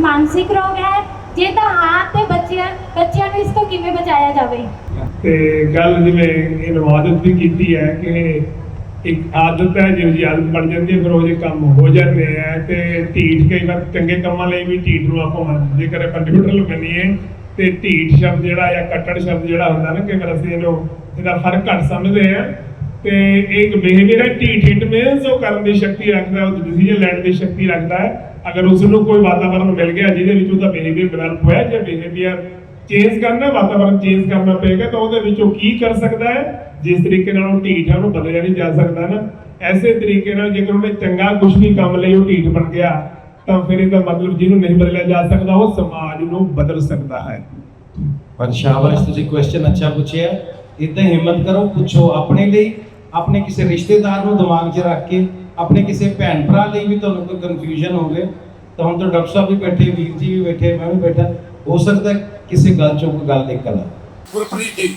ਮਾਨਸਿਕ ਰੋਗ ਹੈ, ਜੇ ਤਾਂ ਹਾਂ ਤੇ ਬੱਚਿਆਂ ਬੱਚਿਆਂ ਨੂੰ ਇਸ ਤੋਂ ਕਿਵੇਂ ਬਚਾਇਆ ਜਾਵੇ? ਤੇ ਗੱਲ ਜਿਵੇਂ ਇਹ ਨਵਾਜ਼ਤ ਵੀ ਕੀਤੀ ਹੈ ਕਿ ਇੱਕ ਆਦਤ ਹੈ, ਜਿਹੋ ਜਿਹੀ ਆਦਤ ਬਣ ਜਾਂਦੀ ਹੈ, ਫਿਰ ਉਹ ਜਿਹੇ ਕੰਮ ਹੋ ਜਾਂਦੇ ਆ ਤੇ ਢੀਠ ਕਈ ਵਾਰ ਚੰਗੇ ਕੰਮਾਂ ਲਈ ਵੀ ਢੀਠ ਨੂੰ ਆਪਾਂ ਮੰਨਦੇ ਜੇਕਰ ਆਪਾਂ ਨਿਊਟਰਲ ਤੇ ਢੀਠ ਸ਼ਬਦ ਜਿਹੜਾ ਜਾਂ ਕੱਟੜ ਸ਼ਬਦ ਜਿਹੜਾ ਹੁੰਦਾ ਨਾ ਕਿ ਵਾਰ ਅਸੀਂ ਇਹਨੂੰ, ਇਹਦਾ ਫ਼ਰਕ ਘੱਟ ਸਮਝਦੇ ਆ ਤੇ ਇੱਕ ਬਿਹੇਵੀਅਰ ਹੈ ਢੀਠ ਇਟ ਮੀਨਸ ਉਹ ਕਰਨ ਦੀ ਸ਼ਕਤੀ ਰੱਖਦਾ, ਉਹ ਡਿਸੀਜਨ ਲੈਣ ਦੀ ਸ਼ਕਤੀ ਰੱਖਦਾ ਹੈ। ਅਗਰ ਉਸ ਨੂੰ ਕੋਈ ਵਾਤਾਵਰਣ ਮਿਲ ਗਿਆ ਜਿਹਦੇ ਵਿੱਚ ਉਹਦਾ ਬਿਹੇਵੀਅਰ ਡਿਵੈਲਪ ਹੋਇਆ, ਜਾਂ ਬਿਹੇਵੀਅਰ ਚੇਂਜ ਕਰਨਾ ਵਾਤਾਵਰਣ ਚੇਂਜ ਕਰਨਾ ਪਏਗਾ, ਤਾਂ ਉਹਦੇ ਵਿੱਚ ਉਹ ਕੀ ਕਰ ਸਕਦਾ ਹੈ? ਜਿਸ ਤਰੀਕੇ ਨਾਲ ਉਹ ਢੀਠ ਹੈ, ਉਹਨੂੰ ਬਦਲਿਆ ਨਹੀਂ ਜਾ ਸਕਦਾ ਨਾ। ਐਸੇ ਤਰੀਕੇ ਨਾਲ ਜੇਕਰ ਉਹਨੇ ਚੰਗਾ ਕੁਝ ਵੀ ਕੰਮ ਲਈ ਉਹ ਢੀਠ ਬਣ ਗਿਆ, ਤਾਂ ਫਿਰ ਇਹਦਾ ਮਤਲਬ ਜਿਹਨੂੰ ਨਹੀਂ ਬਦਲਿਆ ਜਾ ਸਕਦਾ, ਉਹ ਸਮਾਜ ਨੂੰ ਬਦਲ ਸਕਦਾ ਹੈ। ਪਰ ਸ਼ਾਬਾਸ਼, ਤੁਸੀਂ ਕੁਐਸਚਨ ਅੱਛਾ ਪੁੱਛਿਆ। ਇਦਾਂ ਹਿੰਮਤ ਕਰੋ, ਪੁੱਛੋ ਆਪਣੇ ਲਈ ਆਪਣੇ ਕਿਸੇ ਰਿਸ਼ਤੇਦਾਰ ਨੂੰ ਦਿਮਾਗ 'ਚ ਰੱਖ ਕੇ, ਆਪਣੇ ਕਿਸੇ ਭੈਣ ਭਰਾ ਲਈ ਵੀ ਤੁਹਾਨੂੰ ਕੋਈ ਕਨਫਿਊਜ਼ਨ ਹੋਵੇ ਤਾਂ ਹੁਣ ਤਾਂ ਡਾਕਟਰ ਸਾਹਿਬ ਵੀ ਬੈਠੇ, ਵੀਰ ਜੀ ਵੀ ਬੈਠੇ, ਮੈਂ ਵੀ ਬੈਠਾ, ਹੋ ਸਕਦਾ ਕਿਸੇ ਗੱਲ 'ਚੋਂ ਕੋਈ ਗੱਲ ਨਿਕਲ ਆਏ। ਗੁਰਪ੍ਰੀਤ ਜੀ,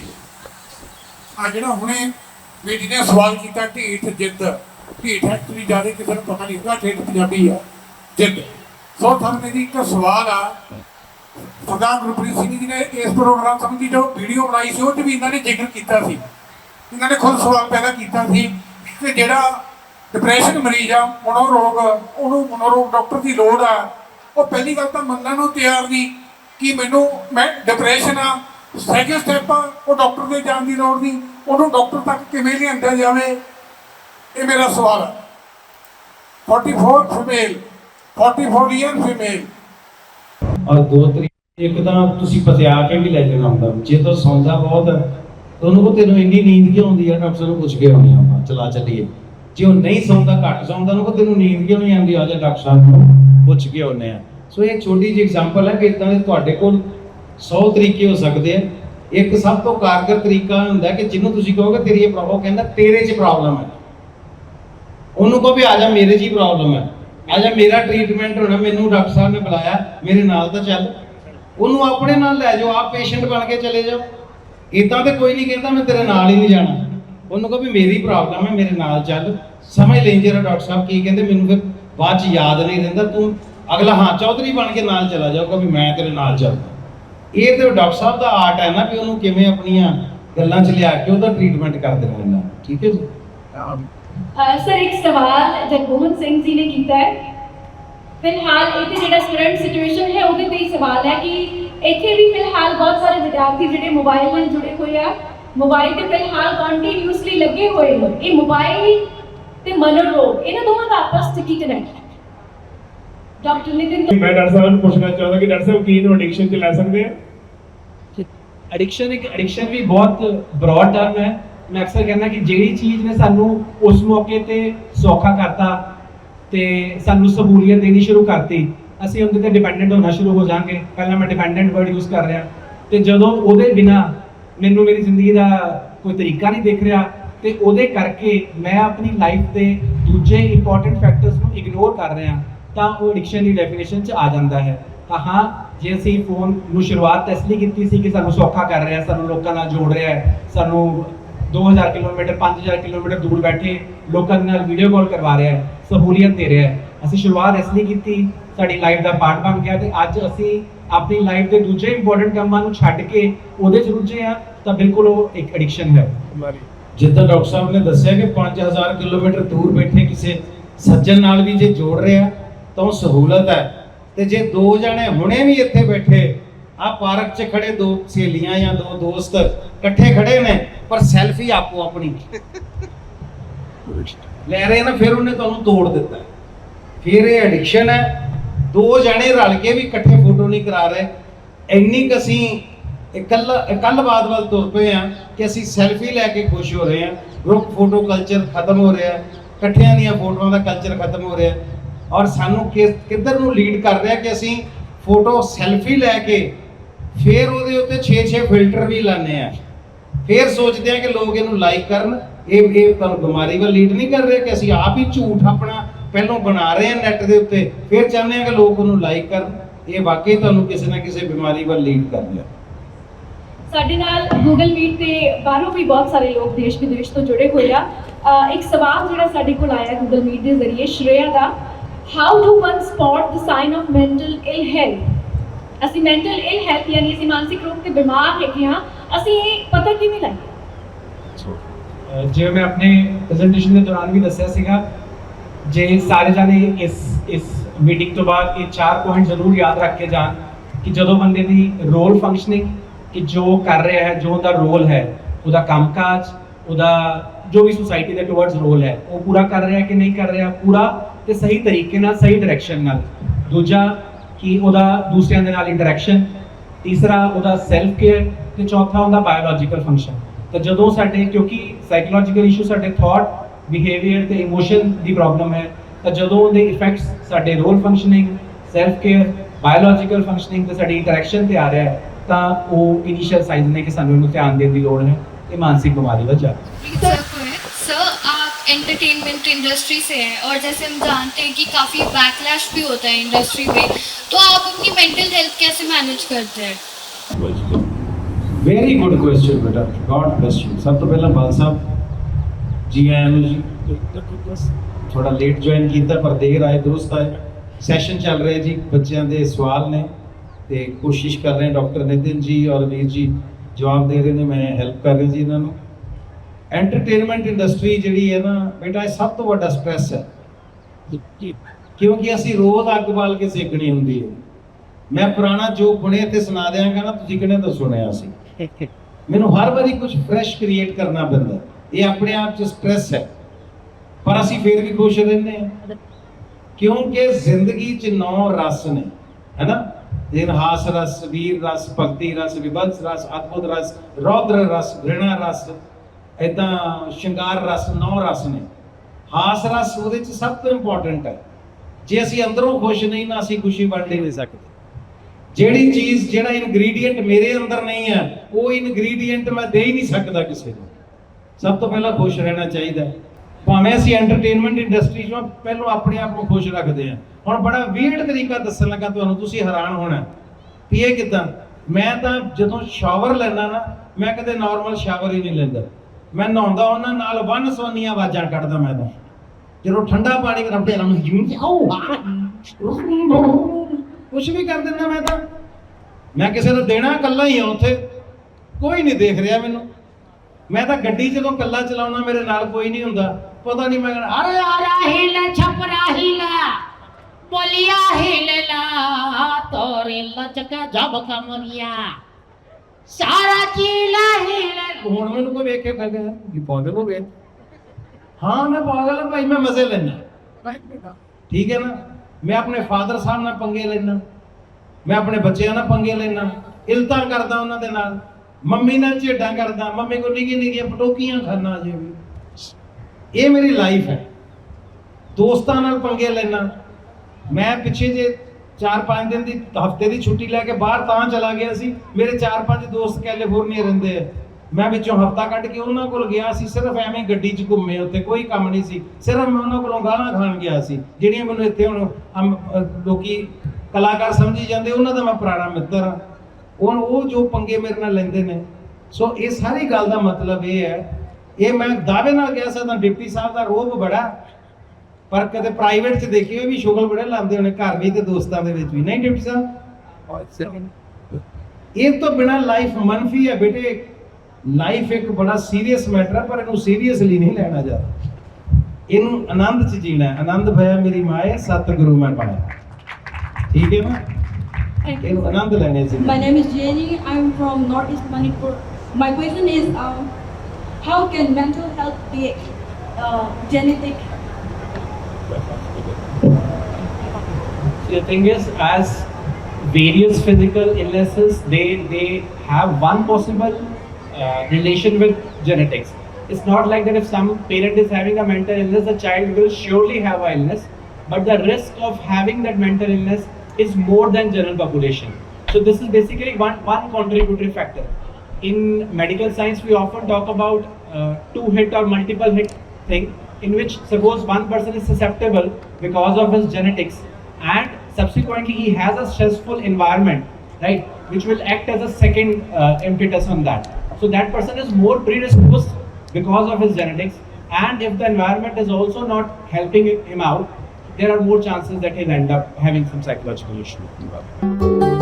ਆ ਜਿਹੜਾ ਹੁਣੇ ਬੇਟੀ ਨੇ ਸਵਾਲ ਕੀਤਾ, ਢੀਠ ਜਿੱਦ ਢੀਠ ਐਕਚੁਅਲੀ ਜ਼ਿਆਦਾ ਕਿਸੇ ਨੂੰ ਪਤਾ ਨਹੀਂ ਹੁੰਦਾ ਠੇਠ ਪੰਜਾਬੀ ਆ ਜਿੱਦ ਸੋ ਤੁਹਾਨੂੰ ਮੇਰੀ ਇੱਕ ਸਵਾਲ ਆ। ਸਰਦਾਰ ਗੁਰਪ੍ਰੀਤ ਸਿੰਘ ਜੀ ਨੇ ਇਸ ਪ੍ਰੋਗਰਾਮ ਸੰਬੰਧੀ ਜੋ ਵੀਡੀਓ ਬਣਾਈ ਸੀ, ਉਹ 'ਚ ਵੀ ਇਹਨਾਂ ਨੇ ਜ਼ਿਕਰ ਕੀਤਾ ਸੀ। ਇਹਨਾਂ ਨੇ ਖੁਦ ਸਵਾਲ ਪੈਦਾ ਕੀਤਾ ਸੀ ਕਿ ਜਿਹੜਾ ਡਿਪਰੈਸ਼ਨ ਮਰੀਜ਼ ਆ, ਮਨੋਰੋਗ, ਉਹਨੂੰ ਮਨੋਰੋਗ ਡਾਕਟਰ ਦੀ ਲੋੜ ਆ, ਉਹ ਪਹਿਲੀ ਗੱਲ ਤਾਂ ਮੰਨਣ ਨੂੰ ਤਿਆਰ ਨਹੀਂ ਕਿ ਮੈਨੂੰ, ਮੈਂ ਡਿਪਰੈਸ਼ਨ ਆ ਸੈਕਿੰਡ ਸਟੈਪ ਆ, ਉਹ ਡਾਕਟਰ ਦੇ ਜਾਣ ਦੀ ਲੋੜ ਨਹੀਂ, ਉਹਨੂੰ ਡਾਕਟਰ ਤੱਕ ਕਿਵੇਂ ਲਿਆਂਦਾ ਜਾਵੇ, ਇਹ ਮੇਰਾ ਸਵਾਲ ਹੈ 44 ਫੀਮੇਲ 44 ਈਅਰ ਫੀਮੇਲ ਔਰ ਦੋ ਤਰੀਕੇ ਇੱਕ ਤਾਂ ਤੁਸੀਂ ਪਤਿਆ ਕੇ ਵੀ ਲੈ ਜਾਣਾ ਹੁੰਦਾ, ਜੇ ਤਾਂ ਸੌਂਦਾ ਬਹੁਤ ਹੈ ਕੋ ਤੈਨੂੰ ਇੰਨੀ ਨੀਂਦ ਕਿਉਂ ਆਉਂਦੀ ਹੈ ਡਾਕਟਰ ਨੂੰ ਪੁੱਛ ਕੇ ਆਉਣੀ ਆਪਾਂ, ਚਲਾ ਚੱਲੀਏ। ਜੇ ਉਹ ਨਹੀਂ ਸੌਂਦਾ, ਘੱਟ ਸੌਂਦਾ ਉਹਨੂੰ ਕੋ ਤੈਨੂੰ ਨੀਂਦ ਕਿਉਂ ਨਹੀਂ ਆਉਂਦੀ? ਆ ਜਾ ਡਾਕਟਰ ਸਾਹਿਬ ਨੂੰ ਪੁੱਛ ਕੇ ਆਉਨੇ ਆ ਸੋ ਇਹ ਛੋਟੀ ਜਿਹੀ ਐਗਜ਼ਾਮਪਲ ਹੈ ਕਿ ਇਦਾਂ ਦੇ ਤੁਹਾਡੇ ਕੋਲ 100 ਤਰੀਕੇ ਹੋ ਸਕਦੇ ਆ। ਇੱਕ ਸਭ ਤੋਂ ਕਾਰਗਰ ਤਰੀਕਾ ਹੁੰਦਾ ਕਿ ਜਿਹਨੂੰ ਤੁਸੀਂ ਕਹੋਗੇ, ਤੇਰੀ ਇਹ ਪ੍ਰੋਬਲਮ ਕਹਿੰਦਾ ਤੇਰੇ 'ਚ ਪ੍ਰੋਬਲਮ ਹੈ। ਉਹਨੂੰ ਕਹੋ ਵੀ ਆ ਜਾ, ਮੇਰੇ 'ਚ ਹੀ ਪ੍ਰੋਬਲਮ ਹੈ। ਆ ਜਾ, ਮੇਰਾ ਟ੍ਰੀਟਮੈਂਟ ਹੋਣਾ, ਮੈਨੂੰ ਡਾਕਟਰ ਸਾਹਿਬ ਨੇ ਬੁਲਾਇਆ, ਮੇਰੇ ਨਾਲ ਤਾਂ ਚੱਲ। ਉਹਨੂੰ ਆਪਣੇ ਨਾਲ ਲੈ ਜਾਓ, ਆਪ ਪੇਸ਼ੈਂਟ ਬਣ ਕੇ ਚਲੇ ਜਾਓ। ਇਦਾਂ ਤੇ ਕੋਈ ਨਹੀਂ ਕਹਿੰਦਾ ਮੈਂ ਤੇਰੇ ਨਾਲ ਹੀ ਨਹੀਂ ਜਾਣਾ। ਉਹਨੂੰ ਕਹੋ ਵੀ ਮੇਰੀ ਪ੍ਰੋਬਲਮ ਹੈ, ਮੇਰੇ ਨਾਲ ਚੱਲ। ਸਮਝ ਲੈਂ ਜਰਾ ਡਾਕਟਰ ਸਾਹਿਬ ਕੀ ਕਹਿੰਦੇ, ਮੈਨੂੰ ਫਿਰ ਬਾਅਦ ਚ ਯਾਦ ਨਹੀਂ ਰਹਿੰਦਾ। ਤੂੰ ਅਗਲਾ ਹਾਂ ਚੌਧਰੀ ਬਣ ਕੇ ਨਾਲ ਚਲਾ ਜਾਊਗਾ ਵੀ ਮੈਂ ਤੇਰੇ ਨਾਲ ਚੱਲਦਾ ਇਹ ਤੇ ਡਾਕਟਰ ਸਾਹਿਬ ਦਾ ਆਰਟ ਹੈ ਨਾ ਵੀ ਉਹਨੂੰ ਕਿਵੇਂ ਆਪਣੀਆਂ ਗੱਲਾਂ ਚ ਲਿਆ ਕੇ ਉਹਦਾ ਟ੍ਰੀਟਮੈਂਟ ਕਰਦੇ ਰਹਿਣਾ ਠੀਕ ਹੈ ਜੀ? ਅਹ ਸਰ, ਇੱਕ ਸਵਾਲ ਜਗਮੋਹਨ ਸਿੰਘ ਜੀ ਨੇ ਕੀਤਾ ਹੈ। ਫਿਲਹਾਲ ਇੱਥੇ ਜਿਹੜਾ ਸਟੂਡੈਂਟ ਸਿਚੁਏਸ਼ਨ ਹੈ, ਉਹਦੇ ਤੇ ਹੀ ਸਵਾਲ ਹੈ ਕਿ ਇੱਥੇ ਵੀ ਫਿਲਹਾਲ ਬਹੁਤ ਸਾਰੇ ਵਿਦਿਆਰਥੀ ਜਿਹੜੇ ਮੋਬਾਈਲ ਨਾਲ ਜੁੜੇ ਹੋਏ ਆ। ਮੋਬਾਈਲ ਤੇ ਫਿਲਹਾਲ ਕੰਟੀਨਿਊਸਲੀ ਲੱਗੇ ਹੋਏ ਨੇ। ਇਹ ਮੋਬਾਈਲ ਤੇ ਮਨੋਰੋਗ ਇਹਨਾਂ ਦੋਵਾਂ ਦਾ ਆਪਸ ਵਿੱਚ ਕੀ ਕਨੈਕਟ ਹੈ? ਡਾਕਟਰ ਨਿਤਿਨ ਮੈਂ ਡਾਕਟਰ ਸਾਹਿਬ ਨੂੰ ਪੁੱਛਣਾ ਚਾਹੁੰਦਾ ਕਿ ਡਾਕਟਰ ਸਾਹਿਬ ਕੀ ਇਹਨੂੰ ਐਡਿਕਸ਼ਨ 'ਚ ਲੈ ਸਕਦੇ ਆ? ਐਡਿਕਸ਼ਨ ਇੱਕ ਐਡਿਕਸ਼ਨ ਵੀ ਬਹੁਤ ਬ੍ਰੌਡ ਟਰਮ ਹੈ। ਮੈਂ ਅਕਸਰ ਕਹਿੰਦਾ ਕਿ ਜਿਹੜੀ ਚੀਜ਼ ਨੇ ਸਾਨੂੰ ਉਸ ਮੌਕੇ ਤੇ ਸੌਖਾ ਕਰਤਾ ਤੇ ਸਾਨੂੰ ਸਹੂਲੀਅਤ ਦੇਣੀ ਸ਼ੁਰੂ ਕਰਤੀ। ਅਸੀਂ ਉਹਦੇ ਤੇ ਡਿਪੈਂਡੈਂਟ ਹੋਣਾ ਸ਼ੁਰੂ ਹੋ ਜਾਾਂਗੇ ਪਹਿਲਾਂ ਮੈਂ ਡਿਪੈਂਡੈਂਟ ਵਰਡ ਯੂਜ਼ ਕਰ ਰਿਹਾ। ਤੇ ਜਦੋਂ ਉਹਦੇ ਬਿਨਾ ਮੈਨੂੰ ਮੇਰੀ ਜ਼ਿੰਦਗੀ ਦਾ ਕੋਈ ਤਰੀਕਾ ਨਹੀਂ ਦਿਖ ਰਿਹਾ, ਤੇ ਉਹਦੇ ਕਰਕੇ ਮੈਂ ਆਪਣੀ ਲਾਈਫ ਦੇ ਦੂਜੇ ਇੰਪੋਰਟੈਂਟ ਫੈਕਟਰਸ ਨੂੰ ਇਗਨੋਰ ਕਰ ਰਿਹਾ, ਤਾਂ ਉਹ ਐਡਿਕਸ਼ਨ ਦੀ ਡੈਫੀਨੇਸ਼ਨ 'ਚ ਆ ਜਾਂਦਾ ਹੈ। ਤਾਂ ਹਾਂ, ਜੇ ਅਸੀਂ ਫੋਨ ਨੂੰ ਸ਼ੁਰੂਆਤ ਇਸ ਲਈ ਕੀਤੀ ਸੀ ਕਿ ਸਾਨੂੰ ਸੌਖਾ ਕਰ ਰਿਹਾ, ਸਾਨੂੰ ਲੋਕਾਂ ਨਾਲ ਜੋੜ ਰਿਹਾ ਹੈ ਸਾਨੂੰ 2000 ਕਿਲੋਮੀਟਰ 5000 ਕਿਲੋਮੀਟਰ ਦੂਰ ਬੈਠੇ ਲੋਕਾਂ ਦੇ ਨਾਲ ਵੀਡੀਓ ਕਾਲ ਕਰਵਾ ਰਿਹਾ ਹੈ ਸਹੂਲੀਅਤ ਦੇ ਰਿਹਾ ਹੈ ਅਸੀਂ ਸ਼ੁਰੂਆਤ ਇਸ ਲਈ ਕੀਤੀ ਸਾਡੀ ਲਾਈਫ ਦਾ ਪਾਰਟ ਬਣ ਗਿਆ ਤੇ ਅੱਜ ਅਸੀਂ ਆਪਣੀ ਲਾਈਫ ਦੇ ਦੂਜੇ ਇੰਪੋਰਟੈਂਟ ਕੰਮਾਂ ਨੂੰ ਛੱਡ ਕੇ ਉਹਦੇ 'ਚ ਰੁੱਝੇ ਆ ਤਾਂ ਬਿਲਕੁਲ ਉਹ ਇੱਕ ਐਡਿਕਸ਼ਨ ਹੈ। ਜਿੱਦਾਂ ਡਾਕਟਰ ਸਾਹਿਬ ਨੇ ਦੱਸਿਆ ਕਿ 5000 ਕਿਲੋਮੀਟਰ ਦੂਰ ਬੈਠੇ ਕਿਸੇ ਸੱਜਣ ਨਾਲ ਵੀ ਜੇ ਜੋੜ ਰਿਹਾ ਤਾਂ ਉਹ ਸਹੂਲਤ ਹੈ। ਤੇ ਜੇ ਦੋ ਜਣੇ ਹੁਣੇ ਵੀ ਇੱਥੇ ਬੈਠੇ ਆ ਪਾਰਕ 'ਚ ਖੜੇ ਦੋ ਸਹੇਲੀਆਂ ਜਾਂ ਦੋ ਦੋਸਤ ਇਕੱਠੇ ਖੜੇ ਨੇ ਪਰ ਸੈਲਫੀ ਆਪੋ ਆਪਣੀ। ਲੈ ਰਹੇ ਨਾ ਫਿਰ ਉਹਨੇ ਤੁਹਾਨੂੰ ਤੋੜ ਦਿੱਤਾ। ਫਿਰ ਇਹ ਐਡਿਕਸ਼ਨ ਹੈ। ਦੋ ਜਣੇ ਰਲ ਕੇ ਵੀ ਇਕੱਠੇ ਫੋਟੋ ਨਹੀਂ ਕਰਾ ਰਹੇ। ਇੰਨੀ ਕੁ ਅਸੀਂ ਇਕੱਲਾ ਇਕੱਲ ਬਾਦ ਵੱਲ ਤੁਰ ਪਏ ਆ ਕਿ ਅਸੀਂ ਸੈਲਫੀ ਲੈ ਕੇ ਖੁਸ਼ ਹੋ ਰਹੇ ਆ ਗਰੁੱਪ ਫੋਟੋ ਕਲਚਰ ਖਤਮ ਹੋ ਰਿਹਾ ਇਕੱਠਿਆਂ ਦੀਆਂ ਫੋਟੋਆਂ ਦਾ ਕਲਚਰ ਖਤਮ ਹੋ ਰਿਹਾ ਔਰ ਸਾਨੂੰ ਕਿ- ਕਿੱਧਰ ਨੂੰ ਲੀਡ ਕਰ ਰਿਹਾ ਕਿ ਅਸੀਂ ਫੋਟੋ ਸੈਲਫੀ ਲੈ ਕੇ ਫਿਰ ਉਹਦੇ ਉੱਤੇ 6-6 ਫਿਲਟਰ ਵੀ ਲਾਣੇ ਆ ਫਿਰ ਸੋਚਦੇ ਆ ਕਿ ਲੋਕ ਇਹਨੂੰ ਲਾਈਕ ਕਰਨ। ਇਹ ਇਹ ਤੁਹਾਨੂੰ ਬਿਮਾਰੀ ਵੱਲ ਲੀਡ ਨਹੀਂ ਕਰ ਰਿਹਾ ਕਿ ਅਸੀਂ ਆਪ ਹੀ ਝੂਠ ਆਪਣਾ ਪਹਿਲੋਂ ਬਣਾ ਰਹੇ ਹਾਂ ਨੈਟ ਦੇ ਉੱਤੇ ਫਿਰ ਚਾਹੁੰਦੇ ਆ ਕਿ ਲੋਕ ਉਹਨੂੰ ਲਾਈਕ ਕਰਨ। ਇਹ ਵਾਕਈ ਤੁਹਾਨੂੰ ਕਿਸੇ ਨਾ ਕਿਸੇ ਬਿਮਾਰੀ ਵੱਲ ਲੀਡ ਕਰ ਰਿਹਾ। ਸਾਡੇ ਨਾਲ Google Meet ਤੇ ਬਾਹਰੋਂ ਵੀ ਬਹੁਤ ਸਾਰੇ ਲੋਕ ਦੇਸ਼ ਵਿਦੇਸ਼ ਤੋਂ ਜੁੜੇ ਹੋਏ ਆ। ਇੱਕ ਸਵਾਲ ਜਿਹੜਾ ਸਾਡੇ ਕੋਲ ਆਇਆ Google Meet ਦੇ ਜ਼ਰੀਏ ਸ਼੍ਰੇਆ ਦਾ how do one spot the sign of mental ill health ਅਸੀਂ ਮੈਂਟਲ ਇਲ ਹੈਲਥ ਯਾਨੀ ਅਸੀਂ ਮਾਨਸਿਕ ਰੂਪ ਤੇ ਬਿਮਾਰ ਹੈਗੇ ਹਾਂ ਅਸੀਂ ਇਹ ਪਤਾ ਕਿਵੇਂ ਲਾਈਏ? ਜਿਵੇਂ ਮੈਂ ਆਪਣੇ ਪ੍ਰੈਜੈਂਟੇਸ਼ਨ ਦੇ ਦੌਰਾਨ ਵੀ ਦੱਸਿਆ ਸੀਗਾ ਜੇ ਸਾਰੇ ਜਾਣੇ ਇਸ ਇਸ ਮੀਟਿੰਗ ਤੋਂ ਬਾਅਦ ਇਹ ਚਾਰ ਪੁਆਇੰਟ ਜ਼ਰੂਰ ਯਾਦ ਰੱਖ ਕੇ ਜਾਣ ਕਿ ਜਦੋਂ ਬੰਦੇ ਦੀ ਰੋਲ ਫੰਕਸ਼ਨਿੰਗ ਕਿ ਜੋ ਕਰ ਰਿਹਾ ਹੈ, ਜੋ ਉਹਦਾ ਰੋਲ ਹੈ, ਉਹਦਾ ਕੰਮਕਾਜ, ਉਹਦਾ ਜੋ ਵੀ ਸੁਸਾਇਟੀ ਦੇ ਟੁਵਰਡਸ ਰੋਲ ਹੈ, ਉਹ ਪੂਰਾ ਕਰ ਰਿਹਾ ਕਿ ਨਹੀਂ ਕਰ ਰਿਹਾ, ਪੂਰਾ ਤੇ ਸਹੀ ਤਰੀਕੇ ਨਾਲ, ਸਹੀ ਡਾਇਰੈਕਸ਼ਨ ਨਾਲ। ਦੂਜਾ ਕਿ ਉਹਦਾ ਦੂਸਰਿਆਂ ਦੇ ਨਾਲ ਇੰਟਰੈਕਸ਼ਨ ਤੀਸਰਾ ਉਹਦਾ ਸੈਲਫ ਕੇਅਰ ਤੇ ਚੌਥਾ ਉਹਦਾ ਬਾਇਓਲੋਜੀਕਲ ਫੰਕਸ਼ਨ ਤਾਂ ਜਦੋਂ ਸਾਡੇ, ਕਿਉਂਕਿ ਸਾਈਕੋਲੋਜੀਕਲ ਇਸ਼ੂ ਸਾਡੇ ਥਾਟ ਬਿਹੇਵੀਅਰ ਤੇ ਇਮੋਸ਼ਨ ਦੀ ਪ੍ਰੋਬਲਮ ਹੈ ਤਾਂ ਜਦੋਂ ਉਹਦੇ ਇਫੈਕਟਸ ਸਾਡੇ role functioning self care biological functioning ਤੇ ਸਾਡੀ ਇੰਟਰੈਕਸ਼ਨ ਤੇ ਆ ਰਿਹਾ ਹੈ ਤਾਂ ਉਹ ਇਨੀਸ਼ੀਅਲ ਸਾਈਨਸ ਨੇ ਕਿ ਸਾਨੂੰ ਇਹਨੂੰ ਧਿਆਨ ਦੇਣ ਦੀ ਲੋੜ ਹੈ ਇਹ ਮਾਨਸਿਕ ਬਿਮਾਰੀ ਦਾ ਜਾ सर आप एंटरटेनमेंट इंडस्ट्री से हैं और जैसे हम जानते हैं कि काफ़ी बैकलैश भी होता है इंडस्ट्री में तो आप अपनी मेंटल हेल्थ कैसे मैनेज करते हैं? वेरी गुड क्वेश्चन बेटा। गॉड ब्लेस यू सब तो पहला बाल साहब ਜੀ ਆਇਆਂ ਨੂੰ ਜੀ। ਥੋੜਾ ਲੇਟ ਜੁਆਇਨ ਕੀਤਾ, ਪਰ ਦੇਰ ਆਏ, ਦਰੁਸਤ ਆਏ। ਸੈਸ਼ਨ ਚੱਲ ਰਿਹਾ ਜੀ, ਬੱਚਿਆਂ ਦੇ ਸਵਾਲ ਨੇ ਤੇ ਕੋਸ਼ਿਸ਼ ਕਰ ਰਹੇ ਡਾਕਟਰ ਨਿਤਿਨ ਜੀ ਔਰ ਵੀਰ ਜੀ ਜਵਾਬ ਦੇ ਰਹੇ ਨੇ, ਮੈਂ ਹੈਲਪ ਕਰ ਰਿਹਾ ਜੀ ਇਹਨਾਂ ਨੂੰ। ਐਂਟਰਟੇਨਮੈਂਟ ਇੰਡਸਟਰੀ ਜਿਹੜੀ ਹੈ ਨਾ, ਬੇਟਾ, ਇਹ ਸਭ ਤੋਂ ਵੱਡਾ ਸਟ੍ਰੈਸ ਹੈ। ਕਿਉਂਕਿ ਅਸੀਂ ਰੋਜ਼ ਅੱਗ ਬਾਲ ਕੇ ਸੇਕਣੀ ਹੁੰਦੀ ਹੈ। ਮੈਂ ਪੁਰਾਣਾ ਜੋ ਬੁਣੇ ਤੇ ਸੁਣਾ ਦਿਆਂਗਾ ਨਾ, ਤੁਸੀਂ ਕਿਹਨੇ ਤੋਂ ਸੁਣਿਆ ਸੀ? ਮੈਨੂੰ ਹਰ ਵਾਰੀ ਕੁਝ ਫਰੈਸ਼ ਕ੍ਰੀਏਟ ਕਰਨਾ ਪੈਂਦਾ ਇਹ ਆਪਣੇ ਆਪ 'ਚ ਸਟ੍ਰੈਸ ਹੈ। ਪਰ ਅਸੀਂ ਫੇਰ ਵੀ ਖੁਸ਼ ਰਹਿੰਦੇ ਹਾਂ। ਕਿਉਂਕਿ ਜ਼ਿੰਦਗੀ 'ਚ ਨੌ ਰਸ ਨੇ ਹੈਨਾ ਦਿਨ ਹਾਸ ਰਸ ਵੀਰ ਰਸ ਭਗਤੀ ਰਸ ਵਿਬੰਸ ਰਸ ਅਦਭੁਤ ਰਸ ਰੌਦਰ ਰਸ ਘ੍ਰਿਣਾ ਰਸ ਇਦਾਂ ਸ਼ਿੰਗਾਰ ਰਸ ਨੌ ਰਸ ਨੇ। ਹਾਸ ਰਸ ਉਹਦੇ 'ਚ ਸਭ ਤੋਂ ਇੰਪੋਰਟੈਂਟ ਹੈ। ਜੇ ਅਸੀਂ ਅੰਦਰੋਂ ਖੁਸ਼ ਨਹੀਂ ਨਾ ਅਸੀਂ ਖੁਸ਼ੀ ਵੰਡ ਨਹੀਂ। ਸਕਦੇ। ਜਿਹੜੀ ਚੀਜ਼ ਜਿਹੜਾ ਇਨਗਰੀਡੀਐਂਟ ਮੇਰੇ ਅੰਦਰ ਨਹੀਂ ਹੈ ਉਹ ਇਨਗਰੀਡੀਐਂਟ ਮੈਂ ਦੇ ਹੀ ਨਹੀਂ ਸਕਦਾ ਕਿਸੇ ਨੂੰ। ਸਭ ਤੋਂ ਪਹਿਲਾਂ ਖੁਸ਼ ਰਹਿਣਾ ਚਾਹੀਦਾ ਭਾਵੇਂ ਅਸੀਂ ਐਂਟਰਟੇਨਮੈਂਟ ਇੰਡਸਟਰੀ 'ਚੋਂ ਪਹਿਲਾਂ ਆਪਣੇ ਆਪ ਨੂੰ ਖੁਸ਼ ਰੱਖਦੇ ਹਾਂ। ਹੁਣ ਬੜਾ ਵੀਰਡ ਤਰੀਕਾ ਦੱਸਣ ਲੱਗਾ ਤੁਹਾਨੂੰ, ਤੁਸੀਂ ਹੈਰਾਨ ਹੋਣਾ ਵੀ ਇਹ ਕਿਦਾਂ? ਮੈਂ ਤਾਂ ਜਦੋਂ ਸ਼ਾਵਰ ਲੈਣਾ ਨਾ, ਮੈਂ ਕਦੇ ਨਾਰਮਲ ਸ਼ਾਵਰ ਹੀ ਨਹੀਂ ਲੈਂਦਾ। ਮੈਂ ਨਹਾਉਂਦਾ ਉਹਨਾਂ ਨਾਲ ਵਨ ਸਵੰਨੀਆਂ ਆਵਾਜ਼ਾਂ ਕੱਢਦਾ ਮੈਂ ਤਾਂ। ਜਦੋਂ ਠੰਡਾ ਪਾਣੀ ਮੇਰਾ ਢੇਰਾਂ ਨੂੰ ਜਿਉਂ ਕੁਝ ਵੀ ਕਰ ਦਿੰਦਾ ਮੈਂ ਤਾਂ। ਮੈਂ ਕਿਸੇ ਨੂੰ ਦੇਣਾ ਇਕੱਲਾ ਹੀ ਆ ਉੱਥੇ। ਕੋਈ ਨਹੀਂ ਦੇਖ ਰਿਹਾ ਮੈਨੂੰ। ਮੈਂ ਤਾਂ ਗੱਡੀ ਜਦੋਂ ਇਕੱਲਾ ਚਲਾਉਣਾ ਮੇਰੇ ਨਾਲ ਕੋਈ ਨਹੀਂ ਹੁੰਦਾ। ਪਤਾ ਨਹੀਂ ਮੈਂ ਅਰੇ ਆ ਰਾਹੀਲ ਛਪਰਾ ਹਿਲਾ ਬੋਲਿਆ ਹਿਲਲਾ ਤੋਰੇ ਲਚਕਾ ਜਬ ਕਮਰਿਆ। ਸਾਰਾ ਚੀਲਾ ਹਿਲ ਹੁਣ ਮੈਨੂੰ ਕੋਈ ਵੇਖ ਕੇ ਕਹੇਗਾ ਪਾਗਲ ਹੋ ਗਏ ਹਾਂ ਮੈਂ ਪਾਗਲ ਹਾਂ ਭਾਈ ਮੈਂ ਮਜ਼ੇ ਲੈਣਾ ਠੀਕ ਹੈ ਨਾ? ਮੈਂ ਆਪਣੇ ਫਾਦਰ ਸਾਹਿਬ ਨਾਲ ਪੰਗੇ ਲੈਣਾ ਮੈਂ ਆਪਣੇ ਬੱਚਿਆਂ ਨਾਲ ਪੰਗੇ ਲੈਣਾ ਇਲਤਾਂ ਕਰਦਾ ਉਹਨਾਂ ਦੇ ਨਾਲ। ਮੰਮੀ ਨਾਲ ਝੇਡਾਂ ਕਰਦਾ ਮੰਮੀ ਕੋਲ ਨਿੱਕੀ ਨਿੱਕੀਆਂ ਪਟੋਕੀਆਂ ਖਾਣਾ ਜੇ ਵੀ। ਇਹ ਮੇਰੀ ਲਾਈਫ ਹੈ। ਦੋਸਤਾਂ ਨਾਲ ਪੰਗੇ ਲੈਣਾ ਮੈਂ ਪਿੱਛੇ ਜੇ 4-5 ਦਿਨ ਦੀ ਹਫ਼ਤੇ ਦੀ ਛੁੱਟੀ ਲੈ ਕੇ ਬਾਹਰ ਤਾਂ ਚਲਾ ਗਿਆ ਸੀ ਮੇਰੇ 4-5 ਦੋਸਤ ਕੈਲੀਫੋਰਨੀਆ ਰਹਿੰਦੇ ਆ। ਮੈਂ ਵਿੱਚੋਂ ਹਫਤਾ ਕੱਢ ਕੇ ਉਹਨਾਂ ਕੋਲ ਗਿਆ ਸੀ ਸਿਰਫ ਐਵੇਂ ਗੱਡੀ 'ਚ ਘੁੰਮੇ ਉੱਤੇ ਕੋਈ ਕੰਮ ਨਹੀਂ ਸੀ। ਸਿਰਫ ਮੈਂ ਉਹਨਾਂ ਕੋਲੋਂ ਗਾਲਾਂ ਖਾਣ ਗਿਆ ਸੀ ਜਿਹੜੀਆਂ ਮੈਨੂੰ ਇੱਥੇ ਹੁਣ ਅਮ- ਅ, ਲੋਕੀ ਕਲਾਕਾਰ ਸਮਝੀ ਜਾਂਦੇ ਉਹਨਾਂ ਦਾ ਮੈਂ ਪੁਰਾਣਾ ਮਿੱਤਰ ਹਾਂ। ਹੁਣ ਉਹ ਜੋ ਪੰਗੇ ਮੇਰੇ ਨਾਲ ਲੈਂਦੇ ਨੇ। ਸੋ ਇਹ ਸਾਰੀ ਗੱਲ ਦਾ ਮਤਲਬ ਇਹ ਹੈ, ਇਹ ਮੈਂ ਦਾਅਵੇ ਨਾਲ ਕਹਿ ਸਕਦਾ, ਡਿਪਟੀ ਸਾਹਿਬ ਦਾ ਰੋਬ ਬੜਾ ਪਰ ਕਦੇ ਪ੍ਰਾਈਵੇਟ 'ਚ ਦੇਖਿਓ ਵੀ ਸ਼ੁਗਲ ਬੜੇ ਲਾਉਂਦੇ ਹੋਣੇ, ਘਰ ਵੀ ਤੇ ਦੋਸਤਾਂ ਦੇ ਵਿੱਚ ਵੀ। ਨਹੀਂ, ਡਿਪਟੀ ਸਾਹਿਬ? ਇਹ ਤੋਂ ਬਿਨਾ ਲਾਈਫ ਮਨਫੀ ਹੈ ਬੇਟੇ। ਲਾਈਫ ਇੱਕ ਬੜਾ ਸੀਰੀਅਸ ਮੈਟਰ ਹੈ, ਪਰ ਇਹਨੂੰ ਸੀਰੀਅਸਲੀ ਨਹੀਂ ਲੈਣਾ ਜਾਂਦਾ ਇਹਨੂੰ ਆਨੰਦ 'ਚ ਜੀਣਾ ਹੈ। ਆਨੰਦ ਭਇਆ ਮੇਰੀ ਮਾਏ ਸਤਿਗੁਰੂ ਮੈਂ ਪਾਇਆ। ਠੀਕ ਹੈ ਨਾ? My name is Jenny. I'm from Northeast Manipur. My question is, um, how can mental health be uh, genetic? The thing is, as various physical illnesses, they they have one possible uh, relation with genetics. It's not like that if some parent is having a mental illness, the child will surely have a illness. But the risk of having that mental illness is more than general population. So this is basically one one contributory factor. In medical science we often talk about uh, two hit or multiple hit thing in which suppose one person is susceptible because of his genetics and subsequently he has a stressful environment right which will act as a second uh, impetus on that. So that person is more predisposed because of his genetics and if the environment is also not helping him out there are more chances that he'll end up having some psychological issue